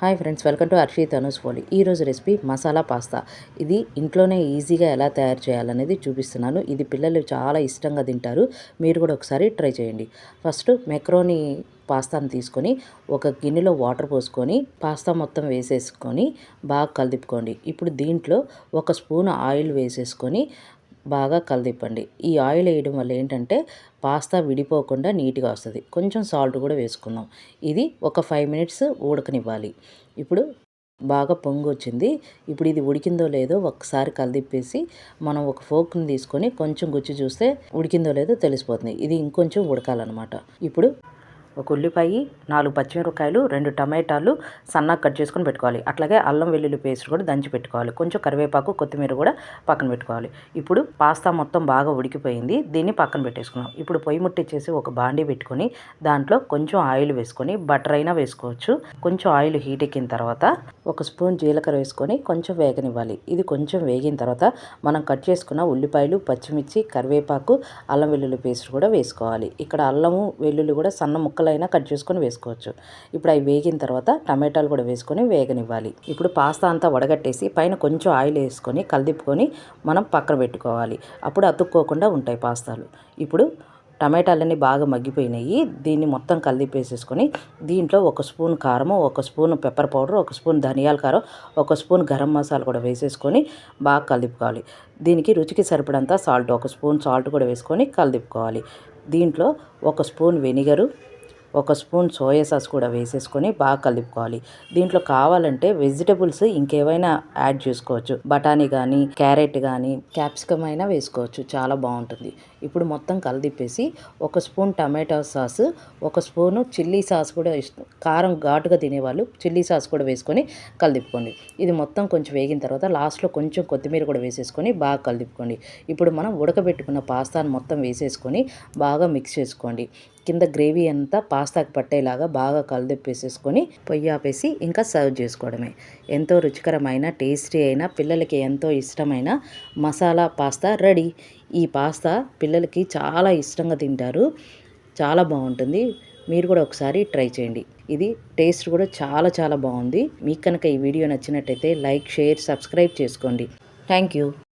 Hi friends welcome to Arshi Tanu's పోలి ఈరోజు recipe masala pasta. ఇది ఇంట్లోనే ఈజీగా ఎలా తయారు చేయాలనేది చూపిస్తున్నాను. ఇది పిల్లలు చాలా ఇష్టంగా తింటారు. మీరు కూడా ఒకసారి ట్రై చేయండి. ఫస్ట్ మెక్రోని పాస్తాను తీసుకొని ఒక గిన్నెలో వాటర్ పోసుకొని పాస్తా మొత్తం వేసేసుకొని బాగా కలిపుకోండి ఇప్పుడు దీంట్లో ఒక స్పూన్ ఆయిల్ వేసేసుకొని బాగా కలిదిప్పండి. ఈ ఆయిల్ వేయడం వల్ల ఏంటంటే పాస్తా విడిపోకుండా నీట్గా వస్తుంది. కొంచెం సాల్ట్ కూడా వేసుకుందాం. ఇది ఒక ఫైవ్ మినిట్స్ ఉడకనివ్వాలి. ఇప్పుడు బాగా పొంగు వచ్చింది ఇప్పుడు ఇది ఉడికిందో లేదో ఒకసారి కలిదిప్పేసి మనం ఒక ఫోక్ని తీసుకొని కొంచెం గుచ్చి చూస్తే ఉడికిందో లేదో తెలిసిపోతుంది. ఇది ఇంకొంచెం ఉడకాలన్నమాట. ఇప్పుడు ఒక ఉల్లిపాయ నాలుగు పచ్చిమిరపకాయలు రెండు టమాటాలు సన్నగా కట్ చేసుకొని పెట్టుకోవాలి. అట్లాగే అల్లం వెల్లుల్లి పేస్ట్ కూడా దంచి పెట్టుకోవాలి. కొంచెం కరివేపాకు కొత్తిమీర కూడా పక్కన పెట్టుకోవాలి. ఇప్పుడు పాస్తా మొత్తం బాగా ఉడికిపోయింది. దీన్ని పక్కన పెట్టేసుకున్నాం ఇప్పుడు పొయ్యి ముట్టించేసి ఒక బాండీ పెట్టుకొని దాంట్లో కొంచెం ఆయిల్ వేసుకొని బటర్ అయినా వేసుకోవచ్చు. కొంచెం ఆయిల్ హీట్ ఎక్కిన తర్వాత ఒక స్పూన్ జీలకర్ర వేసుకొని కొంచెం వేగనివ్వాలి. ఇది కొంచెం వేగిన తర్వాత మనం కట్ చేసుకున్న ఉల్లిపాయలు పచ్చిమిర్చి కరివేపాకు అల్లం వెల్లుల్లి పేస్ట్ కూడా వేసుకోవాలి. ఇక్కడ అల్లము వెల్లుల్లి కూడా సన్న ముక్కలు ముక్కలైనా కట్ చేసుకొని వేసుకోవచ్చు. ఇప్పుడు అవి వేగిన తర్వాత టమాటాలు కూడా వేసుకొని వేగనివ్వాలి. ఇప్పుడు పాస్తా అంతా వడగట్టేసి పైన కొంచెం ఆయిల్ వేసుకొని కలిదిప్పుకొని మనం పక్కన పెట్టుకోవాలి. అప్పుడు అతుక్కోకుండా ఉంటాయి పాస్తాలు. ఇప్పుడు టమాటాలన్నీ బాగా మగ్గిపోయినాయి. దీన్ని మొత్తం కలిపేసేసుకొని దీంట్లో ఒక స్పూన్ కారము ఒక స్పూన్ పెప్పర్ పౌడర్ ఒక స్పూన్ ధనియాల కారం ఒక స్పూన్ గరం మసాలా కూడా వేసేసుకొని బాగా కలుపుకోవాలి దీనికి రుచికి సరిపడంత సాల్ట్ ఒక స్పూన్ సాల్ట్ కూడా వేసుకొని కలిపుకోవాలి దీంట్లో ఒక స్పూన్ వెనిగరు ఒక స్పూన్ సోయా సాస్ కూడా వేసేసుకొని బాగా కలుపుకోవాలి. దీంట్లో కావాలంటే వెజిటబుల్స్ ఇంకేమైనా యాడ్ చేసుకోవచ్చు. బఠానీ కానీ క్యారెట్ కానీ క్యాప్సికమ్ అయినా వేసుకోవచ్చు. చాలా బాగుంటుంది. ఇప్పుడు మొత్తం కలిదిప్పేసి ఒక స్పూన్ టమాటో సాస్ ఒక స్పూను చిల్లీ సాస్ కూడా కారం ఘాటుగా తినేవాళ్ళు చిల్లీ సాస్ కూడా వేసుకొని కలిదిప్పుకోండి. ఇది మొత్తం కొంచెం వేగిన తర్వాత లాస్ట్లో కొంచెం కొత్తిమీర కూడా వేసేసుకొని బాగా కలిదిప్పుకోండి. ఇప్పుడు మనం ఉడకబెట్టుకున్న పాస్తాను మొత్తం వేసేసుకొని బాగా మిక్స్ చేసుకోండి. కింద గ్రేవీ అంతా పాస్తాకి పట్టేలాగా బాగా కలిదిప్పేసేసుకొని పొయ్యి ఆపేసి ఇంకా సర్వ్ చేసుకోవడమే. ఎంతో రుచికరమైన టేస్టీ అయిన పిల్లలకి ఎంతో ఇష్టమైన మసాలా పాస్తా రెడీ. ఈ పాస్తా పిల్లలకి చాలా ఇష్టంగా తింటారు. చాలా బాగుంటుంది. మీరు కూడా ఒకసారి ట్రై చేయండి. ఇది టేస్ట్ కూడా చాలా చాలా బాగుంది. మీకు కనుక ఈ వీడియో నచ్చినట్టయితే లైక్ షేర్ సబ్స్క్రైబ్ చేసుకోండి. Thank you.